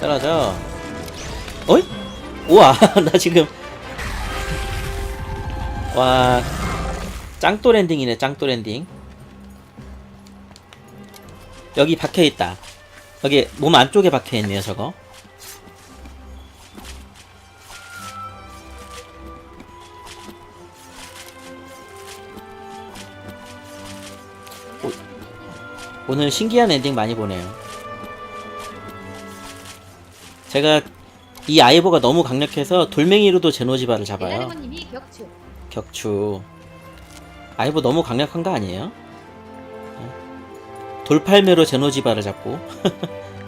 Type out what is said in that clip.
떨어져. 어이? 우와, 나 지금. 와. 짱또 랜딩이네, 짱또 랜딩. 여기 박혀있다. 여기 몸 안쪽에 박혀있네요, 저거. 오- 오늘 신기한 엔딩 많이 보네요. 제가 이 아이보가 너무 강력해서 돌멩이로도 제노지바를 잡아요. 격추. 격추. 아이보 너무 강력한 거 아니에요? 어? 돌팔매로 제노지바를 잡고